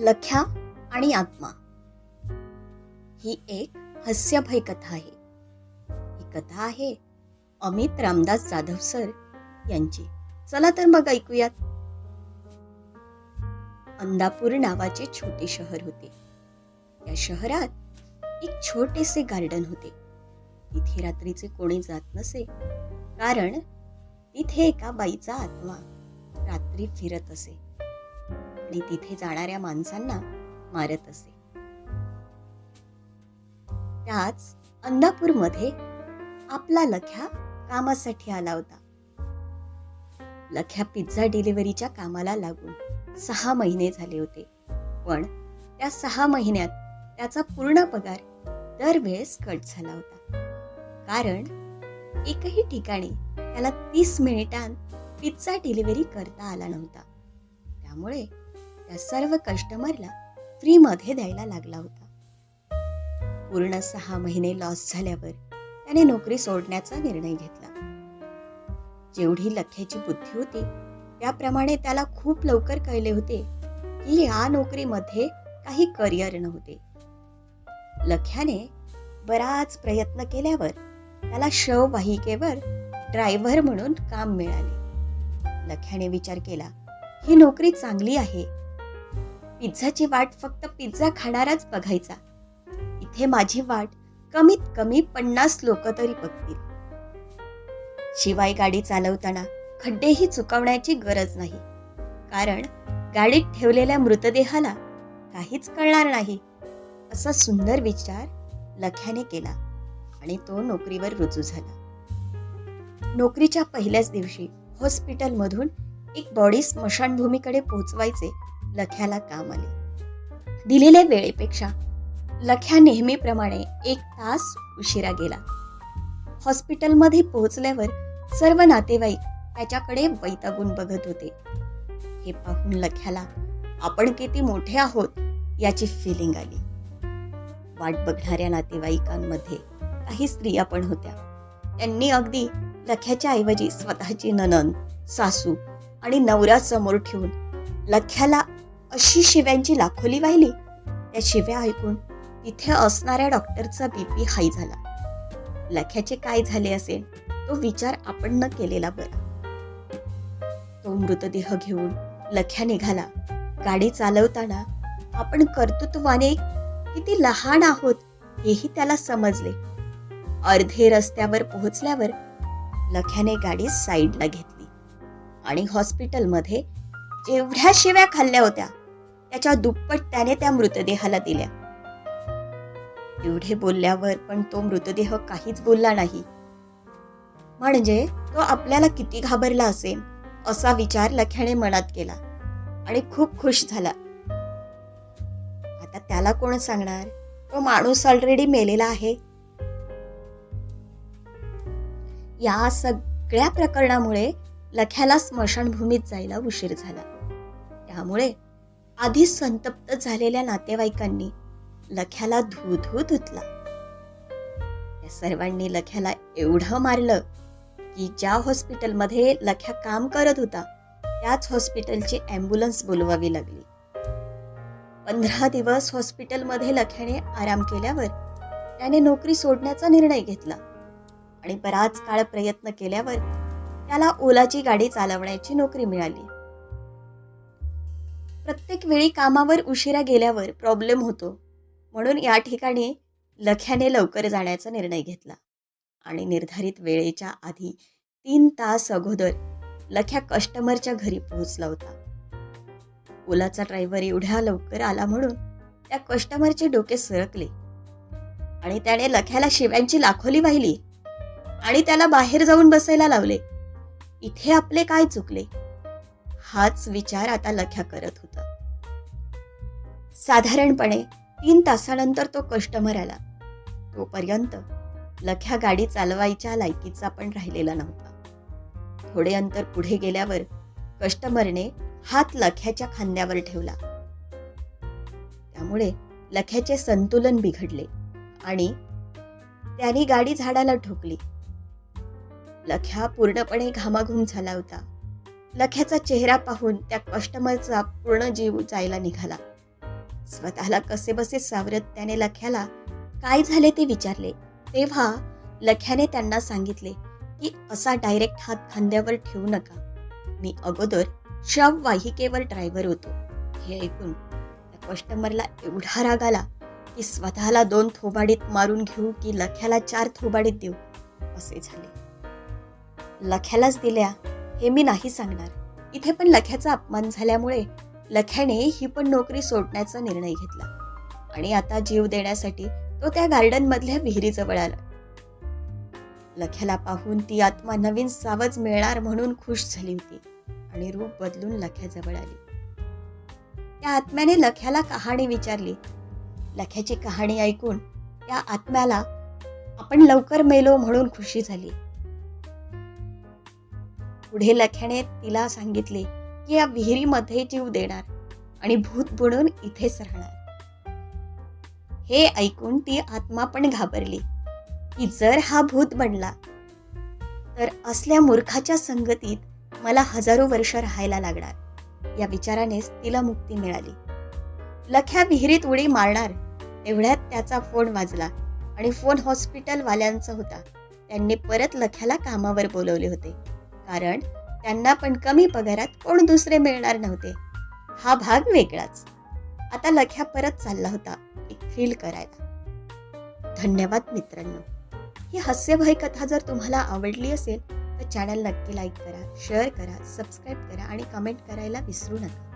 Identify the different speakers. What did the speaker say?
Speaker 1: लख्या आणि आत्मा. ही एक हास्यभय कथा आहे. ही कथा आहे अमित रामदास जाधव सर यांची. चला तर मग ऐकूयात. अंदापूर नावाचे छोटे शहर होते. त्या शहरात एक छोटेसे गार्डन होते. तिथे रात्रीचे कोणी जात नसे कारण तिथे एका बाईचा आत्मा रात्री फिरत असे. आणि तिथे जाणाऱ्या माणसांना मारत असे. त्याच अंदापूरमध्ये आपला लख्या कामासाठी आला होता. लख्या पिझ्झा डिलिव्हरीच्या कामाला लागून सहा महिने झाले होते. पण त्या सहा महिन्यात त्याचा पूर्ण पगार दरवेळेस कट झाला होता. कारण एकही ठिकाणी त्याला तीस मिनिटांत पिझ्झा डिलिव्हरी करता आला नव्हता. त्यामुळे त्या सर्व कस्टमरला फ्रीमध्ये द्यायला लागला होता. पूर्ण सहा महिने लॉस झाल्यावर त्याने नोकरी सोडण्याचा निर्णय घेतला. जेवढी लख्याची बुद्धी होती त्याप्रमाणे त्याला खूप लवकर कळले होते की या नोकरीमध्ये काही करिअर नव्हते. लख्याने बराच प्रयत्न केल्यावर त्याला शववाहिकेवर ड्रायव्हर म्हणून काम मिळाले. लख्याने विचार केला ही नोकरी चांगली आहे पिझ्झाची वाट फक्त पिझ्झा खाणाराच बघायचा. इथे माझी वाट कमीत कमी पन्नास लोक तरी बघतील. शिवाय गाडी चालवताना खड्डेही चुकवण्याची गरज नाही. कारण गाडीत ठेवलेल्या मृतदेहाला काहीच कळणार नाही. असा सुंदर विचार लख्याने केला आणि तो नोकरीवर रुजू झाला. नोकरीच्या पहिल्याच दिवशी हॉस्पिटलमधून एक बॉडी स्मशानभूमीकडे पोहोचवायचे लख्याला काम आले. दिलेल्या वेळेपेक्षा लख्या नेहमीप्रमाणे एक तास उशिरा गेला. हॉस्पिटलमध्ये पोहोचल्यावर सर्व नातेवाईक त्याच्याकडे वैतागून बघत होते. हे पाहून लख्याला आपण किती मोठे आहोत याची फिलिंग आली. वाट बघणाऱ्या नातेवाईकांमध्ये काही स्त्रिया पण होत्या. त्यांनी अगदी लख्याच्या ऐवजी स्वतःची ननन सासू आणि नवरा समोर ठेवून लख्याला अशी शिव्यांची लाखोली वाहिली. त्या शिव्या ऐकून तिथे असणाऱ्या डॉक्टरचा बीपी हाय झाला. लख्याचे काय झाले असेल तो विचार आपण न केलेला बरा. तो मृतदेह घेऊन लख्या निघाला. गाडी चालवताना आपण कर्तृत्वाने किती लहान आहोत हेही त्याला समजले. अर्धे रस्त्यावर पोहोचल्यावर लख्याने गाडी साईडला घेतली. आणि हॉस्पिटलमध्ये जेवढ्या शिव्या खाल्ल्या होत्या त्याच्या दुप्पट त्याने त्या मृतदेहाला दिल्या. एवढे बोलल्यावर पण तो मृतदेह काहीच बोलला नाही. म्हणजे तो आपल्याला किती घाबरला असेल असा विचार लख्याने मनात केला आणि खूप खुश झाला. आता त्याला कोण सांगणार? तो माणूस ऑलरेडी मेलेला आहे. या सगळ्या प्रकरणामुळे लख्याला स्मशानभूमीत जायला उशीर झाला. त्यामुळे आधीच संतप्त झालेल्या नातेवाईकांनी लख्याला धू धू धुतला. त्या सर्वांनी लख्याला एवढं मारलं की ज्या हॉस्पिटलमध्ये लख्या काम करत होता त्याच हॉस्पिटलची ॲम्ब्युलन्स बोलवावी लागली. पंधरा दिवस हॉस्पिटलमध्ये लख्याने आराम केल्यावर त्याने नोकरी सोडण्याचा निर्णय घेतला आणि बराच काळ प्रयत्न केल्यावर त्याला ओलाची गाडी चालवण्याची नोकरी मिळाली. प्रत्येक वेळी कामावर उशिरा गेल्यावर प्रॉब्लेम होतो. म्हणून या ठिकाणी लख्याने लवकर जाण्याचा निर्णय घेतला. आणि निर्धारित वेळेच्या आधी तीन तास अगोदर लख्या कस्टमरच्या घरी पोहोचला होता. ओलाचा ड्रायव्हर एवढ्या लवकर आला म्हणून त्या कस्टमरचे डोके सरकले. आणि त्याने लख्याला शिव्यांची लाखोली वाहिली. आणि त्याला बाहेर जाऊन बसायला लावले. इथे आपले काय चुकले? हाच विचार आता लख्या करत होता. साधारणपणे तीन तासानंतर तो कस्टमर आला. तोपर्यंत लख्या गाडी चालवायच्या लायकीचा पण राहिलेला नव्हता. थोडे अंतर पुढे गेल्यावर कस्टमरने हात लख्याच्या खांद्यावर ठेवला. त्यामुळे लख्याचे संतुलन बिघडले आणि त्याने गाडी झाडाला ठोकली. लख्या पूर्णपणे घामाघूम झाला होता. लख्याचा चेहरा पाहून त्या कस्टमरचा पूर्ण जीव जायला निघाला. स्वतःला कसे बसे सावरत त्याने लख्याला काय झाले ते विचारले. तेव्हा लख्याने त्यांना सांगितले की असा डायरेक्ट हात खांद्यावर ठेवू नका. मी अगोदर शव वाहिकेवर ड्रायव्हर होतो. हे ऐकून त्या कस्टमरला एवढा राग आला की स्वतःला दोन थोबाडीत मारून घेऊ की लख्याला चार थोबाडीत देऊ असे झाले. लख्यालाच दिल्या हे मी नाही सांगणार. इथे पण लख्याचा अपमान झाल्यामुळे लख्याने ही पण नोकरी सोडण्याचा निर्णय घेतला. आणि आता जीव देण्यासाठी तो त्या गार्डनमधल्या विहिरीजवळ आला. लख्याला पाहून ती आत्मा नवीन सावज मिळणार म्हणून खुश झाली होती आणि रूप बदलून लख्याजवळ आली. त्या आत्म्याने लख्याला कहाणी विचारली. लख्याची कहाणी ऐकून त्या आत्म्याला आपण लवकर मेलो म्हणून खुशी झाली. पुढे लख्याने तिला सांगितले की या विहिरीमध्ये जीव देणार आणि भूत बुडून इथेच राहणार. हे ऐकून ती आत्मा पण घाबरली की जर हा भूत बनला तर असल्या मूर्खाच्या संगतीत मला हजारो वर्ष राहायला लागणार. या विचारानेच तिला मुक्ती मिळाली. लख्या विहिरीत उडी मारणार एवढ्यात त्याचा फोन वाजला आणि फोन हॉस्पिटलवाल्यांचा होता. त्यांनी परत लख्याला कामावर बोलवले होते. कारण त्यांना पण कमी पगारात कोण दुसरे मिळणार नव्हते. हा भाग वेगळाच. आता लख्या परत चालला होता एक थ्रिल करायला. धन्यवाद मित्रांनो. ही हास्यभय कथा जर तुम्हाला आवडली असेल तर चॅनल नक्की लाईक करा शेअर करा सबस्क्राईब करा आणि कमेंट करायला विसरू नका.